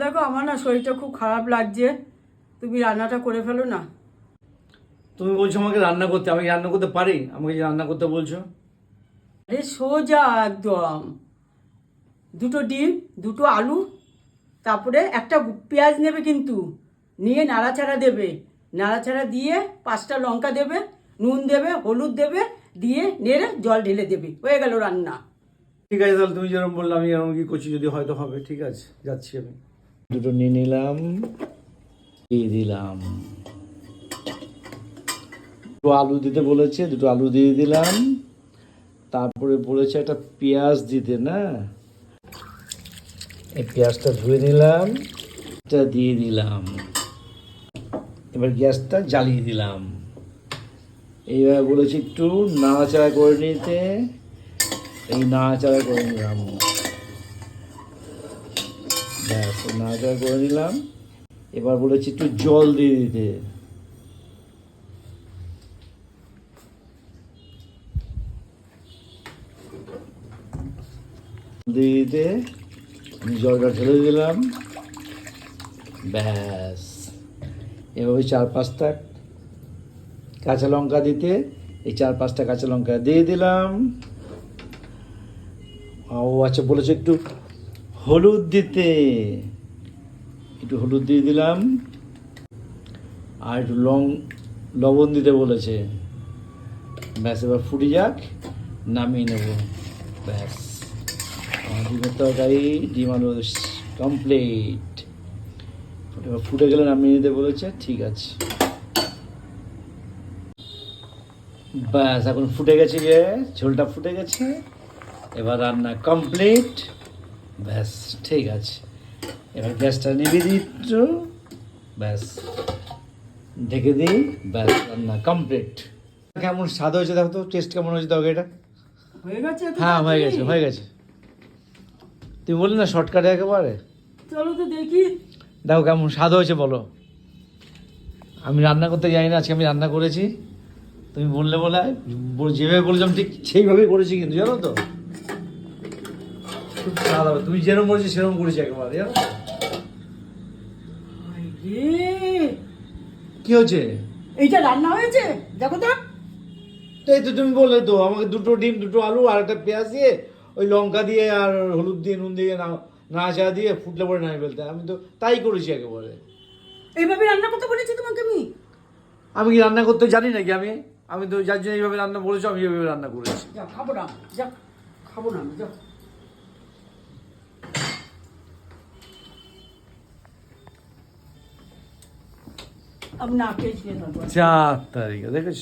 দেখো আমার না শরীরটা খুব খারাপ লাগছে। তুমি রান্নাটা করে ফেলো না। তুমি বলছো আমাকে রান্না করতে আমি রান্না করতে পারি? আমাকে যে রান্না করতে বলছো। আরে সোজা একদম। দুটো ডিম দুটো আলু তারপরে একটা পেঁয়াজ নেবে কিন্তু। নিয়ে নাড়াচাড়া দেবে। নাড়াচাড়া দিয়ে পাঁচটা লঙ্কা দেবে নুন দেবে হলুদ দেবে দিয়ে নেড়ে জল ঢেলে দেবে। হয়ে গেল রান্না। ঠিক আছে তাহলে তুমি যেরকম বললে আমি এরকম কি করছি যদি হয়তো হবে। ঠিক আছে যাচ্ছি আমি। দুটো নিয়ে নিলাম, দিয়ে দিলাম। দুটো আলু দিতে বলেছে, দুটো আলু দিয়ে দিলাম। তারপরে বলেছে একটা পেঁয়াজ দিতে, না? এই পেঁয়াজটা ধুয়ে নিলাম, এটা দিয়ে দিলাম। এবার গ্যাসটা জ্বালিয়ে দিলাম। এইবার বলেছি একটু নাড়াচাড়া করে নিতে। এই নাড়াচাড়া করে নিলাম। নাড়াচাড়া করে নিলাম। এবার বলেছি একটু জল দিয়ে দিতে। দিয়ে দিতে জলটা ঢেলে দিলাম। ব্যাস। এভাবে চার পাঁচটা কাঁচা লঙ্কা দিতে, এই চার পাঁচটা কাঁচা লঙ্কা দিয়ে দিলাম। ও আচ্ছা বলেছে একটু হলুদ দিতে। একটু হলুদ দিয়ে দিলাম। আর একটু লং, লবণ দিতে বলেছে। ব্যাস, এবার ফুটে যাক, নামিয়ে নেব। ব্যাস আমার ডিমের তরকারি ডিম আলু কমপ্লিট এবার ফুটে গেলে নামিয়ে নিতে বলেছে, ঠিক আছে। ব্যাস, এখন ফুটে গেছে গিয়ে, ঝোলটা ফুটে গেছে। এবার রান্না কমপ্লিট ব্যাস ঠিক আছে। এবার গ্যাসটা নিভিয়ে দিচ্ছ ব্যাস। ঢেকে দিই ব্যাস রান্না কমপ্লিট কেমন স্বাদ হয়েছে দেখো তো টেস্ট কেমন হয়েছে দেখো এটা? হয়ে গেছে হ্যাঁ হয়ে গেছে হয়ে গেছে। তুমি বললি না শর্টকাটে একেবারে? চলো তো দেখি। দেখো কেমন স্বাদ হয়েছে বলো। আমি রান্না করতে জানি না আজকে আমি রান্না করেছি। তুমি বললে বলে বল- যেভাবে বলেছিলাম ঠিক সেইভাবেই করেছি কিন্তু জানো তো? খুব স্বাদ হবে তুমি যেরকম বলেছি সেরকম করেছি একেবারে জানো? হায় কি হচ্ছে এইটা রান্না হয়েছে? দেখো তো। এই তো তুমি বললে তো আমাকে দুটো ডিম দুটো আলু আর একটা পেঁয়াজ দিয়ে ওই লঙ্কা দিয়ে আর হলুদ দিয়ে নুন দিয়ে না নাচা দিয়ে ফুটলে পরে নামিয়ে ফেলতে আমি তো তাই করেছি একেবারে। এইভাবে রান্না করতে বলেছি তোমাকে আমি? আমি কি রান্না করতে জানি নাকি আমি? আমি তো যার জন্য এইভাবে রান্না বলেছ আমি এইভাবে রান্না করেছি। যা খাব না। যা খাব না আমি যা अब नाके चाहिए था चार तारीख देखो